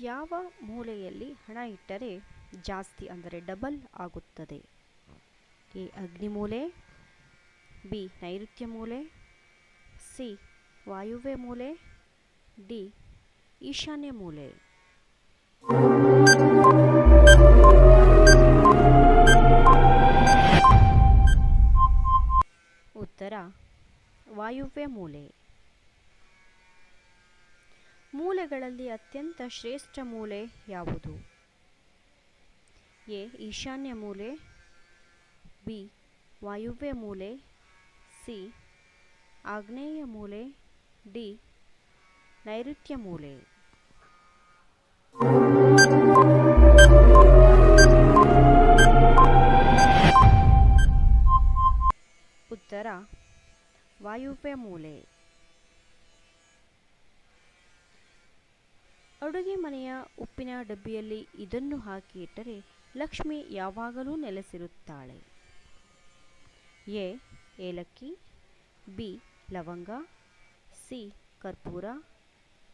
ಯಾವ ಮೂಲೆಯಲ್ಲಿ ಹಣ ಇಟ್ಟರೆ ಜಾಸ್ತಿ ಅಂದರೆ ಡಬಲ್ ಆಗುತ್ತದೆ? ಎ, ಅಗ್ನಿಮೂಲೆ, ಬಿ, ನೈಋತ್ಯ ಮೂಲೆ, ಸಿ, ವಾಯುವ್ಯ ಮೂಲೆ, ಡಿ, ಈಶಾನ್ಯ ಮೂಲೆ. ಉತ್ತರ, ವಾಯುವ್ಯ ಮೂಲೆ. ಮೂಲೆಗಳಲ್ಲಿ ಅತ್ಯಂತ ಶ್ರೇಷ್ಠ ಮೂಲೆ ಯಾವುದು? ಎ. ಈಶಾನ್ಯ ಮೂಲೆ, ಬಿ. ವಾಯುವ್ಯ ಮೂಲೆ, ಸಿ. ಆಗ್ನೇಯ ಮೂಲೆ, ಡಿ. ನೈಋತ್ಯ ಮೂಲೆ. ಉತ್ತರ. ವಾಯುವ್ಯ ಮೂಲೆ. ಅಡುಗೆ ಮನೆಯ ಉಪ್ಪಿನ ಡಬ್ಬಿಯಲ್ಲಿ ಇದನ್ನು ಹಾಕಿ ಇಟ್ಟರೆ ಲಕ್ಷ್ಮಿ ಯಾವಾಗಲೂ ನೆಲೆಸಿರುತ್ತಾಳೆ. ಎ. ಏಲಕ್ಕಿ, ಬಿ. ಲವಂಗ, ಸಿ. ಕರ್ಪೂರ,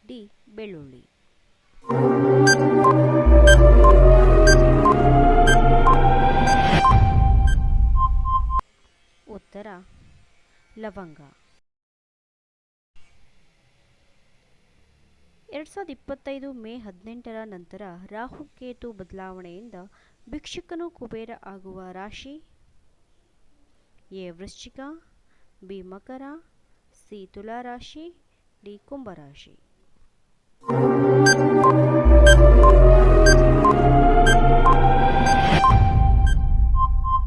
ಡಿ. ಬೆಳ್ಳುಳ್ಳಿ. ಉತ್ತರ, ಲವಂಗ. ಎರಡು ಸಾವಿರದ ಇಪ್ಪತ್ತೈದು ಮೇ ಹದಿನೆಂಟರ ನಂತರ ರಾಹು ಕೇತು ಬದಲಾವಣೆಯಿಂದ ಭಿಕ್ಷುಕನು ಕುಬೇರ ಆಗುವ ರಾಶಿ A Vrishchika, B Makar, C ತುಲಾ ರಾಶಿ, ಡಿ ಕುಂಭರಾಶಿ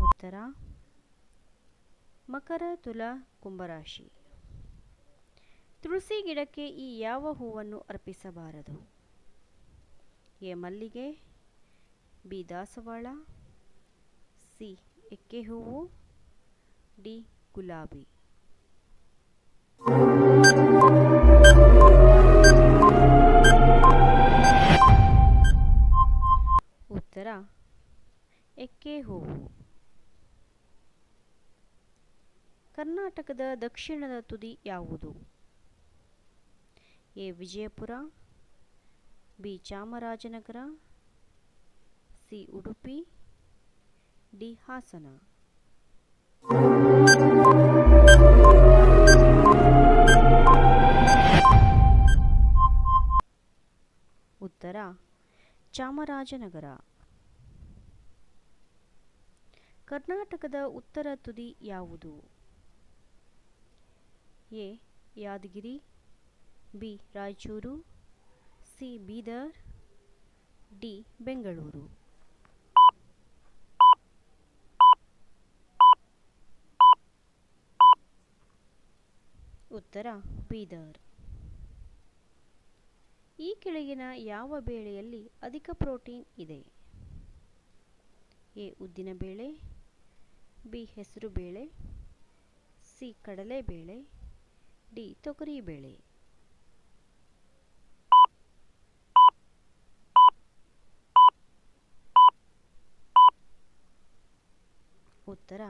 ಉತ್ತರ, ಮಕರ, ತುಲಾ ಕುಂಭರಾಶಿ ತುಳಸಿ ಗಿಡಕ್ಕೆ ಈ ಯಾವ ಹೂವನ್ನು ಅರ್ಪಿಸಬಾರದು? ಎ ಮಲ್ಲಿಗೆ, ಬಿ ದಾಸವಾಳ, ಸಿ ಎಕ್ಕೆ ಹೂವು, ಡಿ ಗುಲಾಬಿ. ಉತ್ತರ, ಎಕ್ಕೆ ಹೂವು. ಕರ್ನಾಟಕದ ದಕ್ಷಿಣದ ತುದಿ ಯಾವುದು? A. Vijayapura, B. Chamarajanagar, C. Udupi, D. Hassan. ಉತ್ತರ, ಚಾಮರಾಜನಗರ. ಕರ್ನಾಟಕದ ಉತ್ತರ ತುದಿ ಯಾವುದು? A. Yadgir B Raichur, C Bidar, D Bengaluru. ಉತ್ತರ ಬೀದರ್. ಈ ಕೆಳಗಿನ ಯಾವ ಬೇಳೆಯಲ್ಲಿ ಅಧಿಕ ಪ್ರೋಟೀನ್ ಇದೆ? ಎ ಉದ್ದಿನಬೇಳೆ ಬಿ ಹೆಸರುಬೇಳೆ ಸಿ ಕಡಲೆಬೇಳೆ ಡಿ ತೊಗರಿಬೇಳೆ ಉತ್ತರ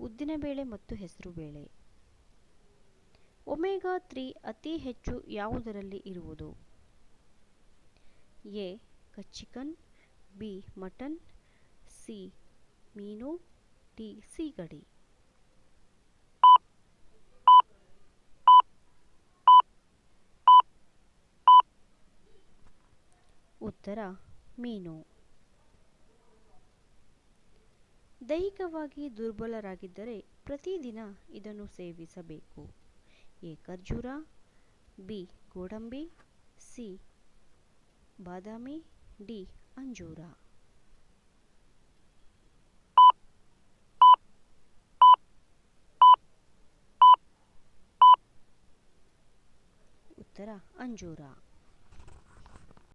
ಉದ್ದಿನಬೇಳೆ ಮತ್ತು ಹೆಸರುಬೇಳೆ ಒಮೆಗಾ ತ್ರೀ ಅತಿ ಹೆಚ್ಚು ಯಾವುದರಲ್ಲಿ ಇರುವುದು? A, chicken, B, mutton, C, ಮೀನು, ಡಿ, ಸೀಗಡಿ. ಉತ್ತರ, ಮೀನು. ದೈಹಿಕವಾಗಿ ದುರ್ಬಲರಾಗಿದ್ದರೆ ಪ್ರತಿದಿನ ಇದನ್ನು ಸೇವಿಸಬೇಕು. ಎ. ಖರ್ಜೂರ, ಬಿ. ಗೋಡಂಬಿ, ಸಿ. ಬಾದಾಮಿ, ಡಿ. ಅಂಜೂರ. ಉತ್ತರ, ಅಂಜೂರ.